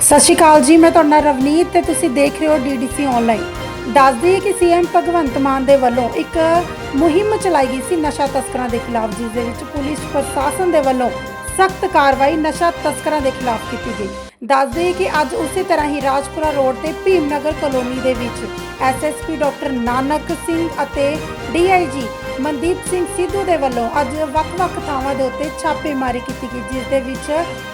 ਸਤਿ ਸ਼੍ਰੀ ਅਕਾਲ ਜੀ, ਮੈਂ ਤੁਹਾਡਾ ਰਵਨੀਤ ਤੇ ਤੁਸੀਂ ਦੇਖ ਰਹੇ ਹੋ ਡੀਡੀਸੀ ਆਨਲਾਈਨ ਦੱਸ ਦਈਏ ਕਿ ਸੀਐਮ ਭਗਵੰਤ ਮਾਨ ਦੇ ਵੱਲੋਂ ਇੱਕ ਮੁਹਿੰਮ ਚਲਾਈ ਗਈ ਸੀ ਨਸ਼ਾ ਤਸਕਰਾਂ ਦੇ ਖਿਲਾਫ, ਜਿਸ ਦੇ ਵਿੱਚ ਪੁਲਿਸ ਪ੍ਰਸ਼ਾਸਨ ਦੇ ਵੱਲੋਂ ਸਖਤ ਕਾਰਵਾਈ ਨਸ਼ਾ ਤਸਕਰਾਂ ਦੇ ਖਿਲਾਫ ਕੀਤੀ ਗਈ। ਦੱਸ ਕਿ ਅੱਜ ਉਸੇ ਤਰ੍ਹਾਂ ਹੀ ਰਾਜਪੁਰਾ ਰੋਡ ਤੇ ਭੀਮਨਗਰ ਕਲੋਨੀ ਦੇ ਵਿੱਚ ਐਸਐਸਪੀ ਡਾਕਟਰ ਨਾਨਕ ਸਿੰਘ ਅਤੇ ਡੀਆਈਜੀ ਮਨਦੀਪ ਸਿੰਘ ਸਿੱਧੂ ਦੇ ਵੱਲੋਂ ਅੱਜ ਵੱਖ-ਵੱਖ ਥਾਵਾਂ ਦੇ ਉੱਤੇ ਛਾਪੇਮਾਰੀ ਕੀਤੀ ਗਈ, ਜਿਸ ਦੇ ਵਿੱਚ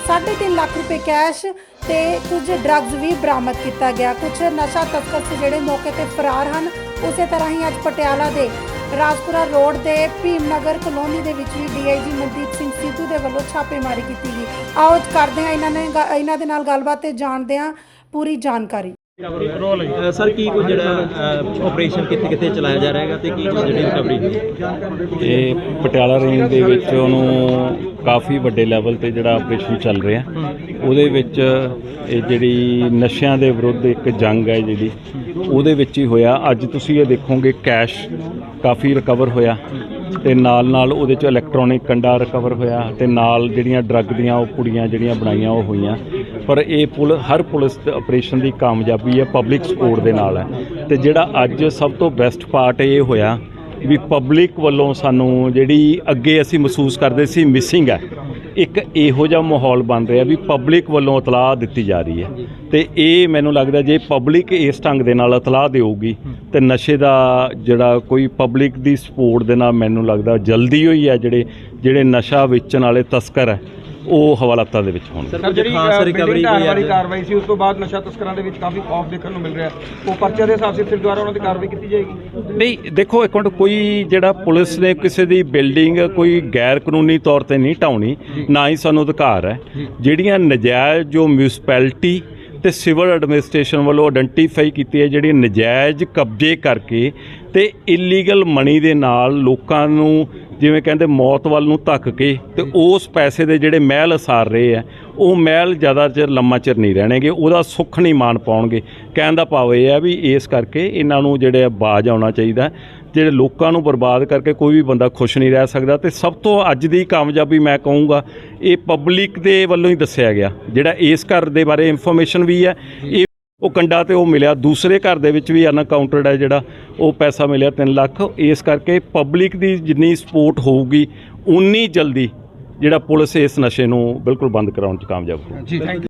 3.5 ਲੱਖ ਰੁਪਏ ਕੈਸ਼ ਤੇ ਕੁਝ ਡਰੱਗਸ ਵੀ ਬਰਾਮਦ ਕੀਤਾ ਗਿਆ। ਕੁਝ ਨਸ਼ਾ ਤਸਕਰ ਜਿਹੜੇ ਮੌਕੇ ਤੇ ਫਰਾਰ ਹਨ, ਉਸੇ ਤਰ੍ਹਾਂ ਹੀ ਅੱਜ ਪਟਿਆਲਾ ਦੇ ਰਾਜਪੁਰਾ ਰੋਡ ਦੇ ਭੀਮਨਗਰ ਕਲੋਨੀ ਦੇ ਵਿੱਚ ਵੀ ਡੀਆਈਜੀ ਮਨਦੀਪ ਸਿੰਘ ਸਿੱਧੂ ਦੇ ਵੱਲੋਂ ਛਾਪੇਮਾਰੀ ਕੀਤੀ ਗਈ। ਆਓ ਕਰਦੇ ਹਾਂ ਇਹਨਾਂ ਨੇ ਗ- ਇਹਨਾਂ ਦੇ ਨਾਲ ਗੱਲਬਾਤ ਤੇ ਜਾਣਦੇ ਹਾਂ ਪੂਰੀ ਜਾਣਕਾਰੀ। ਸਰ, ਕੀ ਕੁਝ ਜਿਹੜਾ ਆਪਰੇਸ਼ਨ ਕਿੱਥੇ ਕਿੱਥੇ ਚਲਾਇਆ ਜਾ ਰਿਹਾ ਹੈਗਾ ਤੇ ਕੀ ਜਿਹੜੀ ਰਿਕਵਰੀ ਇਹ ਪਟਿਆਲਾ ਰੇਂਜ ਦੇ ਵਿੱਚ ਉਹਨੂੰ ਕਾਫੀ ਵੱਡੇ ਲੈਵਲ ਤੇ ਜਿਹੜਾ ਆਪਰੇਸ਼ਨ ਚੱਲ ਰਿਹਾ। ਉਹਦੇ ਵਿੱਚ ਇਹ ਜਿਹੜੀ ਨਸ਼ਿਆਂ ਦੇ ਵਿਰੁੱਧ ਇੱਕ ਜੰਗ ਹੈ ਜਿਹੜੀ, ਉਹਦੇ ਵਿੱਚ ਹੀ ਹੋਇਆ। ਅੱਜ ਤੁਸੀਂ ਇਹ ਦੇਖੋਗੇ ਕੈਸ਼ ਕਾਫੀ ਰਿਕਵਰ ਹੋਇਆ ਤੇ ਨਾਲ ਨਾਲ ਉਹਦੇ ਚ ਇਲੈਕਟ੍ਰੋਨਿਕ ਕੰਡਾ ਰਿਕਵਰ ਹੋਇਆ ਤੇ ਨਾਲ ਜਿਹੜੀਆਂ ਡਰੱਗ ਦੀਆਂ ਉਹ ਪੁੜੀਆਂ ਜਿਹੜੀਆਂ ਬਣਾਈਆਂ ਉਹ ਹੋਈਆਂ। ਪਰ ਇਹ ਪੁਲ ਹਰ ਪੁਲਿਸ ਆਪਰੇਸ਼ਨ ਦੀ ਕਾਮਯਾਬੀ ਹੈ ਪਬਲਿਕ ਸਪੋਰਟ ਦੇ ਨਾਲ ਹੈ। ਤੇ ਜਿਹੜਾ ਅੱਜ ਸਭ ਤੋਂ ਬੈਸਟ ਪਾਰਟ ਇਹ ਹੋਇਆ ਵੀ ਪਬਲਿਕ ਵੱਲੋਂ ਸਾਨੂੰ ਜਿਹੜੀ ਅੱਗੇ ਅਸੀਂ ਮਹਿਸੂਸ ਕਰਦੇ ਸੀ ਮਿਸਿੰਗ ਹੈ, ਇੱਕ ਇਹੋ ਜਿਹਾ ਮਾਹੌਲ ਬਣ ਰਿਹਾ ਵੀ ਪਬਲਿਕ ਵੱਲੋਂ ਇਤਲਾਹ ਦਿੱਤੀ ਜਾ ਰਹੀ ਹੈ। ਤੇ ਇਹ ਮੈਨੂੰ ਲੱਗਦਾ ਜੇ ਪਬਲਿਕ ਇਸ ਢੰਗ ਦੇ ਨਾਲ ਇਤਲਾਹ ਦੇਊਗੀ, ਤੇ ਨਸ਼ੇ ਦਾ ਜਿਹੜਾ ਕੋਈ ਪਬਲਿਕ ਦੀ ਸਪੋਰਟ ਦੇ ਨਾਲ ਮੈਨੂੰ ਲੱਗਦਾ ਜਲਦੀ ਹੋਈ ਹੈ ਜਿਹੜੇ ਜਿਹੜੇ ਨਸ਼ਾ ਵੇਚਣ ਵਾਲੇ ਤਸਕਰ ਹੈ ਉਹ ਹਵਾਲਾਤਾਂ ਦੇ ਵਿੱਚ ਹੋਣਗੇ। ਸਰ ਜਿਹੜੀ ਖਾਸ ਰਿਕਵਰੀ ਵਾਲੀ ਹੈ ਕਾਰਵਾਈ ਸੀ ਉਸ ਤੋਂ ਬਾਅਦ ਨਸ਼ਾ ਤਸਕਰਾਂ ਦੇ ਵਿੱਚ ਕਾਫੀ ਖੌਫ ਦੇਖਣ ਨੂੰ ਮਿਲ ਰਿਹਾ ਉਹ ਪਰਚੇ ਦੇ ਹਿਸਾਬ ਸਿਰ ਫਿਰ ਦੁਬਾਰਾ ਉਹਨਾਂ ਤੇ ਕਾਰਵਾਈ ਕੀਤੀ ਜਾਏਗੀ। ਨਹੀਂ ਦੇਖੋ ਇੱਕ ਮਿੰਟ ਕੋਈ ਜਿਹੜਾ ਪੁਲਿਸ ਨੇ ਕਿਸੇ ਦੀ ਬਿਲਡਿੰਗ ਕੋਈ ਗੈਰ ਕਾਨੂੰਨੀ ਤੌਰ ਤੇ ਨਹੀਂ ਢਾਉਣੀ ਨਾ ਹੀ ਸਾਨੂੰ ਅਧਿਕਾਰ ਹੈ। ਜਿਹੜੀਆਂ ਨਜਾਇਜ਼ ਜੋ ਮਿਊਨਿਸਪੈਲਿਟੀ ਤੇ ਸਿਵਲ ਐਡਮਿਨਿਸਟ੍ਰੇਸ਼ਨ ਵੱਲੋਂ ਆਇਡੈਂਟੀਫਾਈ ਕੀਤੀ ਹੈ ਜਿਹੜੀ ਨਜਾਇਜ਼ ਕਬਜ਼ੇ ਕਰਕੇ ਤੇ ਇਲੀਗਲ ਮਨੀ ਦੇ ਨਾਲ ਲੋਕਾਂ ਨੂੰ ਜਿਵੇਂ ਕਹਿੰਦੇ ਮੌਤ ਵੱਲ ਨੂੰ ਧੱਕ ਕੇ ਤੇ ਉਸ ਪੈਸੇ ਦੇ ਜਿਹੜੇ ਮਹਿਲ ਅਸਾਰ ਰਹੇ ਆ, ਉਹ ਮਹਿਲ ਜ਼ਿਆਦਾ ਚਿਰ ਲੰਮਾ ਚਿਰ ਨਹੀਂ ਰਹਿਣਗੇ, ਉਹਦਾ ਸੁੱਖ ਨਹੀਂ ਮਾਣ ਪਾਉਣਗੇ। ਕਹਿਣ ਦਾ ਭਾਵ ਇਹ ਹੈ ਵੀ ਇਸ ਕਰਕੇ ਇਹਨਾਂ ਨੂੰ ਜਿਹੜੇ ਆ ਬਾਜ ਆਉਣਾ ਚਾਹੀਦਾ। ਜਿਹੜੇ ਲੋਕਾਂ ਨੂੰ ਬਰਬਾਦ ਕਰਕੇ ਕੋਈ ਵੀ ਬੰਦਾ ਖੁਸ਼ ਨਹੀਂ ਰਹਿ ਸਕਦਾ ਤੇ ਸਭ ਤੋਂ ਅੱਜ ਦੀ ਕਾਮਯਾਬੀ ਮੈਂ ਕਹੂੰਗਾ, ਇਹ ਪਬਲਿਕ ਦੇ ਵੱਲੋਂ ਹੀ ਦੱਸਿਆ ਗਿਆ, ਜਿਹੜਾ ਇਸ ਘਰ ਦੇ ਬਾਰੇ ਇਨਫੋਰਮੇਸ਼ਨ ਵੀ ਹੈ, ਇਹ ਉਹ ਕੰਡਾ ਤੇ ਉਹ ਮਿਲਿਆ, ਦੂਸਰੇ ਘਰ ਦੇ ਵਿੱਚ ਵੀ ਅਨਕਾਊਂਟਡ ਹੈ ਜਿਹੜਾ, ਉਹ ਪੈਸਾ ਮਿਲਿਆ 3 ਲੱਖ, ਇਸ ਕਰਕੇ ਪਬਲਿਕ ਦੀ ਜਿੰਨੀ ਸਪੋਰਟ ਹੋਊਗੀ, ਉਨੀ ਜਲਦੀ ਜਿਹੜਾ ਪੁਲਿਸ ਇਸ ਨਸ਼ੇ ਨੂੰ ਬਿਲਕੁਲ ਬੰਦ ਕਰਾਉਣ 'ਚ ਕਾਮਯਾਬ ਹੋਊ। ਜੀ ਥੈਂਕ